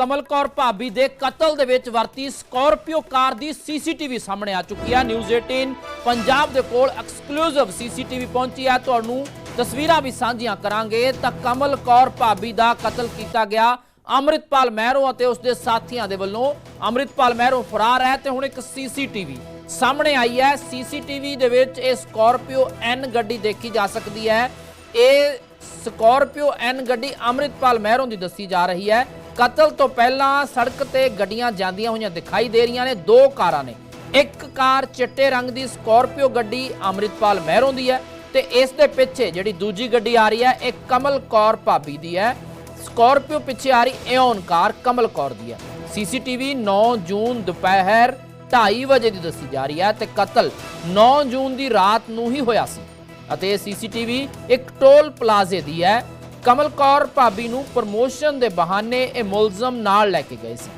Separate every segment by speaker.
Speaker 1: ਕਮਲ ਕੌਰ ਭਾਬੀ ਦੇ ਕਤਲ ਦੇ ਵਿੱਚ ਵਰਤੀ ਸਕਾਰਪੀਓ ਕਾਰ ਦੀ ਸੀਸੀਟੀਵੀ ਸਾਹਮਣੇ ਆ ਚੁੱਕੀ ਹੈ। ਨਿਊਜ਼ 18 ਪੰਜਾਬ ਦੇ ਕੋਲ ਐਕਸਕਲੂਸਿਵ ਸੀਸੀਟੀਵੀ ਪਹੁੰਚੀ ਹੈ। ਤੁਹਾਨੂੰ ਤਸਵੀਰਾਂ ਵੀ ਸਾਂਝੀਆਂ ਕਰਾਂਗੇ। ਤਾਂ ਕਮਲ ਕੌਰ ਭਾਬੀ ਦਾ ਕਤਲ ਕੀਤਾ ਗਿਆ। ਅੰਮ੍ਰਿਤਪਾਲ ਮਹਿਰੋਂ ਅਤੇ ਉਸਦੇ ਸਾਥੀਆਂ ਦੇ ਵੱਲੋਂ ਅੰਮ੍ਰਿਤਪਾਲ ਮਹਿਰੋ ਫਰਾਰ ਹੈ ਤੇ ਹੁਣ ਇੱਕ ਸੀਸੀਟੀਵੀ ਸਾਹਮਣੇ ਆਈ ਹੈ। ਸੀਸੀਟੀਵੀ ਦੇ ਵਿੱਚ ਇਹ ਸਕਾਰਪੀਓ ਐਨ ਗੱਡੀ ਦੇਖੀ ਜਾ ਸਕਦੀ ਹੈ। ਇਹ ਸਕਾਰਪੀਓ ਐਨ ਗੱਡੀ ਅੰਮ੍ਰਿਤਪਾਲ ਮਹਿਰੋਂ ਦੀ ਦੱਸੀ ਜਾ ਰਹੀ ਹੈ। ਕਤਲ ਤੋਂ ਪਹਿਲਾਂ ਸੜਕ ਤੇ ਗੱਡੀਆਂ ਜਾਂਦੀਆਂ ਹੋਈਆਂ ਦਿਖਾਈ ਦੇ ਰਹੀਆਂ ਨੇ, ਦੋ ਕਾਰਾਂ ਨੇ। ਇੱਕ ਕਾਰ ਚਿੱਟੇ ਰੰਗ ਦੀ ਸਕਾਰਪੀਓ ਗੱਡੀ ਅੰਮ੍ਰਿਤਪਾਲ ਮਹਿਰੋਂ ਦੀ ਹੈ ਤੇ ਇਸ ਦੇ ਪਿੱਛੇ ਜਿਹੜੀ ਦੂਜੀ ਗੱਡੀ ਆ ਰਹੀ ਹੈ, ਇਹ ਕਮਲ ਕੌਰ ਭਾਬੀ ਦੀ ਹੈ। ਸਕੋਰਪੀਓ ਪਿੱਛੇ ਆ ਰਹੀ ਏਓਨ ਕਾਰ ਕਮਲ ਕੌਰ ਦੀ ਹੈ। ਸੀਸੀਟੀਵੀ 9 ਜੂਨ ਦੁਪਹਿਰ 2:30 ਵਜੇ ਦੀ ਦੱਸੀ ਜਾ ਰਹੀ ਹੈ ਤੇ ਕਤਲ 9 ਜੂਨ ਦੀ ਰਾਤ ਨੂੰ ਹੀ ਹੋਇਆ ਸੀ। ਅਤੇ ਇਹ ਸੀਸੀਟੀਵੀ ਇੱਕ ਟੋਲ ਪਲਾਜ਼ੇ ਦੀ ਹੈ। ਕਮਲ ਕੌਰ ਭਾਬੀ ਨੂੰ ਪ੍ਰਮੋਸ਼ਨ ਦੇ ਬਹਾਨੇ ਇਹ ਮੁਲਜ਼ਮ ਨਾਲ ਲੈ ਕੇ ਗਏ ਸੀ।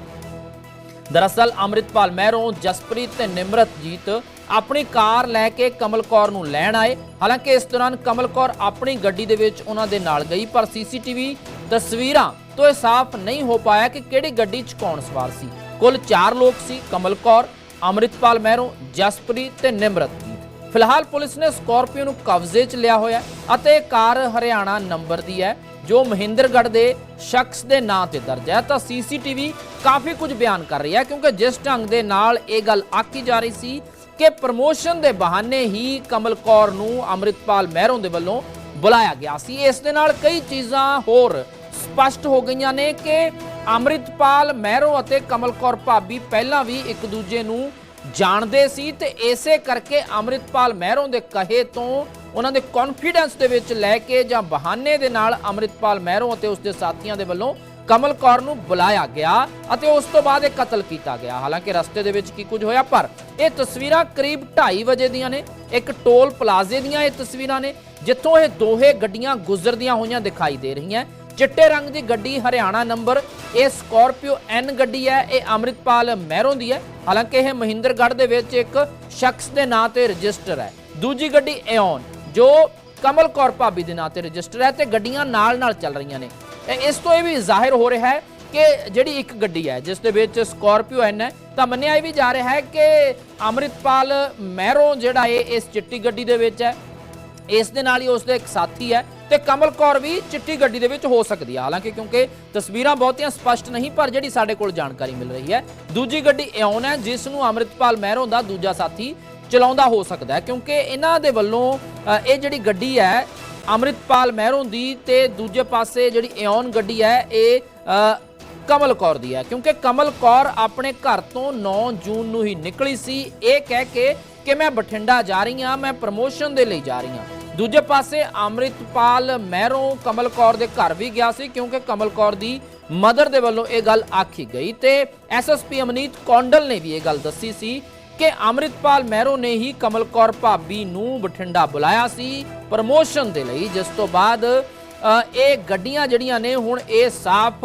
Speaker 1: ਦਰਅਸਲ ਅੰਮ੍ਰਿਤਪਾਲ ਮਹਿਰੋਂ ਜਸਪ੍ਰੀਤ ਤੇ ਨਿਮਰਤਜੀਤ ਆਪਣੀ ਕਾਰ ਲੈ ਕੇ ਕਮਲ ਕੌਰ ਨੂੰ ਲੈਣ ਆਏ। ਹਾਲਾਂਕਿ ਇਸ ਦੌਰਾਨ ਕਮਲ ਕੌਰ ਆਪਣੀ ਗੱਡੀ ਦੇ ਵਿੱਚ ਉਹਨਾਂ ਦੇ ਨਾਲ ਗਈ, ਪਰ ਸੀਸੀਟੀਵੀ ਤਸਵੀਰਾਂ ਤੋਂ ਇਹ ਸਾਫ਼ ਨਹੀਂ ਹੋ ਪਾਇਆ ਕਿ ਕਿਹੜੀ ਗੱਡੀ 'ਚ ਕੌਣ ਸਵਾਰ ਸੀ। ਕੁੱਲ 4 ਲੋਕ ਸੀ ਕਮਲ ਕੌਰ, ਅੰਮ੍ਰਿਤਪਾਲ ਮਹਿਰੋਂ ਜਸਪ੍ਰੀਤ ਤੇ ਨਿਮਰਤਜੀਤ। ਫਿਲਹਾਲ ਪੁਲਿਸ ਨੇ ਸਕਾਰਪੀਓ ਨੂੰ ਕਬਜ਼ੇ 'ਚ ਲਿਆ ਹੋਇਆ ਅਤੇ ਕਾਰ ਹਰਿਆਣਾ ਨੰਬਰ ਦੀ ਹੈ, ਜੋ ਮਹਿੰਦਰਗੜ੍ਹ ਦੇ ਸ਼ਖਸ ਦੇ ਨਾਂ ਤੇ ਦਰਜ ਹੈ। ਤਾਂ ਸੀਸੀਟੀਵੀ ਕਾਫੀ ਕੁਝ ਬਿਆਨ ਕਰ ਰਹੀ ਹੈ, ਕਿਉਂਕਿ ਜਿਸ ਢੰਗ ਦੇ ਨਾਲ ਇਹ ਗੱਲ ਆਕੀ ਜਾ ਰਹੀ ਸੀ ਕਿ ਪ੍ਰਮੋਸ਼ਨ ਦੇ ਬਹਾਨੇ ਹੀ ਕਮਲ ਕੌਰ ਨੂੰ ਅੰਮ੍ਰਿਤਪਾਲ ਮਹਿਰੋਂ ਦੇ ਵੱਲੋਂ ਬੁਲਾਇਆ ਗਿਆ ਸੀ। ਇਸ ਦੇ ਨਾਲ ਕਈ ਚੀਜ਼ਾਂ ਹੋਰ ਸਪਸ਼ਟ ਹੋ ਗਈਆਂ ਨੇ ਕਿ ਅੰਮ੍ਰਿਤਪਾਲ ਮਹਿਰੋਂ ਅਤੇ ਕਮਲ ਕੌਰ ਭਾਬੀ ਪਹਿਲਾਂ ਵੀ ਇੱਕ ਦੂਜੇ ਨੂੰ ਜਾਣਦੇ ਸੀ ਤੇ ਇਸੇ ਕਰਕੇ ਅੰਮ੍ਰਿਤਪਾਲ ਮਹਿਰੋਂ ਦੇ ਕਹੇ ਤੋਂ ਉਹਨਾਂ ਦੇ ਕੌਨਫੀਡੈਂਸ ਦੇ ਵਿੱਚ ਲੈ ਕੇ ਜਾਂ ਬਹਾਨੇ ਦੇ ਨਾਲ ਅੰਮ੍ਰਿਤਪਾਲ ਮਹਿਰੋਂ ਅਤੇ ਉਸਦੇ ਸਾਥੀਆਂ ਦੇ ਵੱਲੋਂ ਕਮਲ ਕੌਰ ਨੂੰ ਬੁਲਾਇਆ ਗਿਆ ਅਤੇ ਉਸ ਤੋਂ ਬਾਅਦ ਇਹ ਕਤਲ ਕੀਤਾ ਗਿਆ। ਹਾਲਾਂਕਿ ਰਸਤੇ ਦੇ ਵਿੱਚ ਕੀ ਕੁਝ ਹੋਇਆ, ਪਰ ਇਹ ਤਸਵੀਰਾਂ ਕਰੀਬ 2:30 ਵਜੇ ਦੀਆਂ ਨੇ। ਇੱਕ ਟੋਲ ਪਲਾਜ਼ੇ ਦੀਆਂ ਇਹ ਤਸਵੀਰਾਂ ਨੇ, ਜਿੱਥੋਂ ਇਹ ਦੋਹੇ ਗੱਡੀਆਂ ਗੁਜ਼ਰਦੀਆਂ ਹੋਈਆਂ ਦਿਖਾਈ ਦੇ ਰਹੀਆਂ। ਚਿੱਟੇ ਰੰਗ ਦੀ ਗੱਡੀ ਹਰਿਆਣਾ ਨੰਬਰ, ਇਹ ਸਕਾਰਪੀਓ ਐਨ ਗੱਡੀ ਹੈ, ਇਹ ਅੰਮ੍ਰਿਤਪਾਲ ਮਹਿਰੋਂ ਦੀ ਹੈ। ਹਾਲਾਂਕਿ ਇਹ ਮਹਿੰਦਰਗੜ੍ਹ ਦੇ ਵਿੱਚ ਇੱਕ ਸ਼ਖਸ ਦੇ ਨਾਂ ਤੇ ਰਜਿਸਟਰ ਹੈ। ਦੂਜੀ ਗੱਡੀ ਏਓਨ ਜੋ ਕਮਲ ਕੌਰ ਭਾਬੀ ਦੇ ਨਾਂ ਤੇ ਰਜਿਸਟਰ ਹੈ ਤੇ ਗੱਡੀਆਂ ਨਾਲ-ਨਾਲ ਚੱਲ ਰਹੀਆਂ ਨੇ। ਇਹ- ਇਸ ਤੋਂ ਇਹ ਵੀ ਜ਼ਾਹਿਰ ਹੋ ਰਿਹਾ ਹੈ ਕਿ ਜਿਹੜੀ ਇੱਕ ਗੱਡੀ ਹੈ, ਜਿਸ ਦੇ ਵਿੱਚ ਸਕਾਰਪੀਓ ਐਨ ਹੈ, ਤਾਂ ਮੰਨਿਆ ਇਹ ਵੀ ਜਾ ਰਿਹਾ ਹੈ ਕਿ ਅੰਮ੍ਰਿਤਪਾਲ ਮਹਿਰੋਂ ਜਿਹੜਾ ਇਹ ਇਸ ਚਿੱਟੀ ਗੱਡੀ ਦੇ ਵਿੱਚ ਹੈ, ਇਸ ਦੇ ਨਾਲ ਹੀ ਉਸ ਦੇ ਇੱਕ ਸਾਥੀ ਹੈ ਤੇ ਕਮਲ ਕੌਰ ਵੀ ਚਿੱਟੀ ਗੱਡੀ ਦੇ ਵਿੱਚ ਹੋ ਸਕਦੀ ਹੈ ਹਾਲਾਂਕਿ ਕਿਉਂਕਿ ਤਸਵੀਰਾਂ ਬਹੁਤੀਆਂ ਸਪਸ਼ਟ ਨਹੀਂ, ਪਰ ਜਿਹੜੀ ਸਾਡੇ ਕੋਲ ਜਾਣਕਾਰੀ ਮਿਲ ਰਹੀ ਹੈ, ਦੂਜੀ ਗੱਡੀ ਇਉਨ ਹੈ, ਜਿਸ ਨੂੰ ਅੰਮ੍ਰਿਤਪਾਲ ਮਹਿਰੋਂ ਦਾ ਦੂਜਾ ਸਾਥੀ ਚਲਾਉਂਦਾ ਹੋ ਸਕਦਾ ਹੈ, ਕਿਉਂਕਿ ਇਹਨਾਂ ਦੇ ਵੱਲੋਂ ਇਹ ਜਿਹੜੀ ਗੱਡੀ ਹੈ, ਅੰਮ੍ਰਿਤਪਾਲ ਮਹਿਰੋਂ ਦੀ ਤੇ ਦੂਜੇ ਪਾਸੇ ਜਿਹੜੀ ਇਓਨ ਗੱਡੀ ਹੈ, ਇਹ ਕਮਲ ਕੌਰ ਦੀ ਹੈ। ਕਿਉਂਕਿ ਕਮਲ ਕੌਰ ਆਪਣੇ ਘਰ ਤੋਂ 9 ਜੂਨ ਨੂੰ ਹੀ ਨਿਕਲੀ ਸੀ। ਇਹ ਕਹਿ ਕੇ ਕਿ ਮੈਂ ਬਠਿੰਡਾ ਜਾ ਰਹੀ ਹਾਂ, ਮੈਂ ਪ੍ਰਮੋਸ਼ਨ ਦੇ ਲਈ ਜਾ ਰਹੀ ਹਾਂ। ਦੂਜੇ ਪਾਸੇ ਅੰਮ੍ਰਿਤਪਾਲ ਮਹਿਰੋਂ ਕਮਲ ਕੌਰ ਦੇ ਘਰ ਵੀ ਗਿਆ ਸੀ ਕਿਉਂਕਿ ਕਮਲ ਕੌਰ ਦੀ ਮਦਰ ਦੇ ਵੱਲੋਂ ਇਹ ਗੱਲ ਆਖੀ ਗਈ ਤੇ ਐਸਐਸਪੀ ਅਮਨੀਤ ਕੌਂਡਲ ਨੇ ਵੀ ਇਹ ਗੱਲ ਦੱਸੀ ਸੀ ਕਿ ਅੰਮ੍ਰਿਤਪਾਲ ਮਹਿਰੋਂ ਨੇ ਹੀ ਕਮਲ ਕੌਰ ਭਾਬੀ ਨੂੰ ਬਠਿੰਡਾ ਬੁਲਾਇਆ ਸੀ ਪ੍ਰਮੋਸ਼ਨ ਦੇ ਲਈ, ਜਿਸ ਤੋਂ ਬਾਅਦ ਇਹ ਗੱਡੀਆਂ ਜਿਹੜੀਆਂ ਨੇ ਹੁਣ ਇਹ ਸਾਫ਼